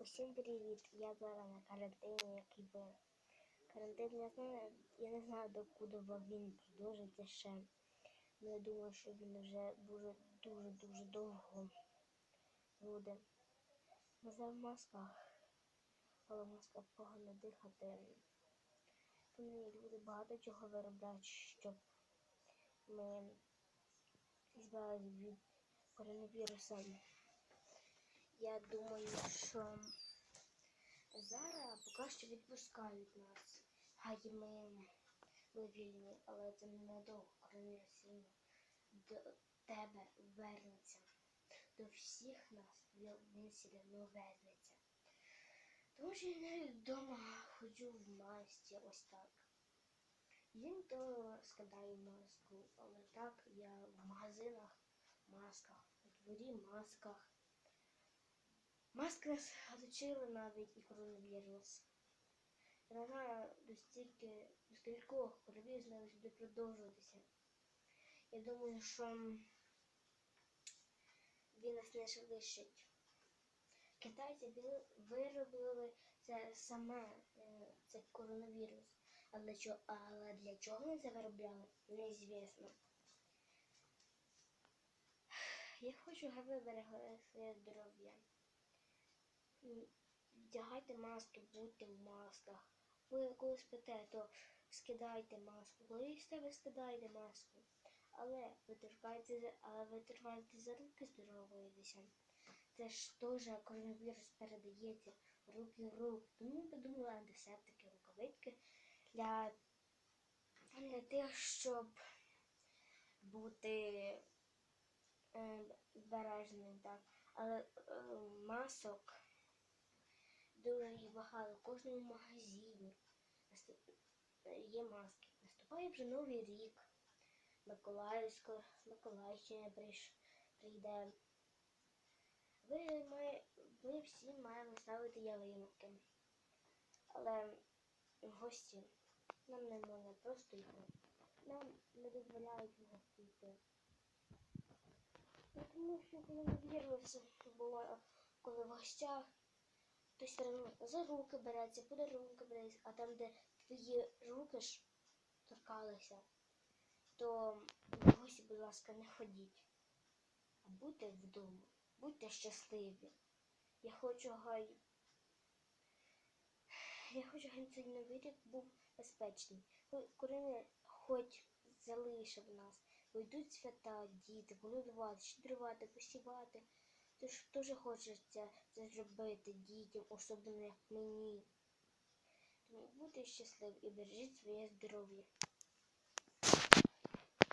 Усім привіт! Я зараз на карантині, який би. Карантин я знаю, я не знаю докуди він продовжиться ще. Ну я думаю, що він вже дуже дуже дуже довго буде. Ми за в масках, але в масках погано дихати. Вони люди багато чого виробляють, щоб ми збавилися від коронавірусу. Я думаю, що зараз поки що відпускають нас. Хай ми, ми вільні, але це ненадовго коронавірус до тебе вернеться. До всіх нас він він вернеться. Тому що я навіть вдома ходжу в масці ось так. Він то складаю маску, але так я в магазинах масках, у дворі масках. Маски нас оточили навіть і коронавірус. Я не до стільки, до скількох коронавірус навіть буде продовжуватися. Я думаю, що він нас не залишить. Китайці виробили це саме е, цей коронавірус. А для чого, але для чого вони це виробляли, неізвісно. Я хочу, щоб ви берегли своє здоров'я. Вдягайте маски, будьте в масках. Ви коли спите, то скидайте маску. Коли їсте, ви скидаєте маску. Але ви тримайте, за- але ви тримайте за руки здоровуєтеся. Це ж теж коронавірус передається руки в руки. Тому придумали антисептики, рукавички для, для тих, щоб бути е, збереженим, так. Але е, масок дуже їх багато. В кожному магазині е, є маски. Наступає вже новий рік. Миколаївщини прийш, прийде. Ви має, ми всі маємо ставити ялинки. Але гості нам не можна просто йти. Нам не дозволяють гості йти. Ну, Тому що коронавірус було, коли в гостях, то все одно за руки береться, подарунки береться, а там, де твої руки ж торкалися, то гості, будь ласка, не ходіть. А будьте вдома, будьте щасливі. Я хочу, хай. Я хочу, хай цей новий рік був безпечний. Коли хоч залишив нас, бо йдуть свята, діти, голодувати, щедрувати, посівати. Теж хочеться це зробити дітям, особливо як мені. Тому будьте щасливі і бережіть своє здоров'я.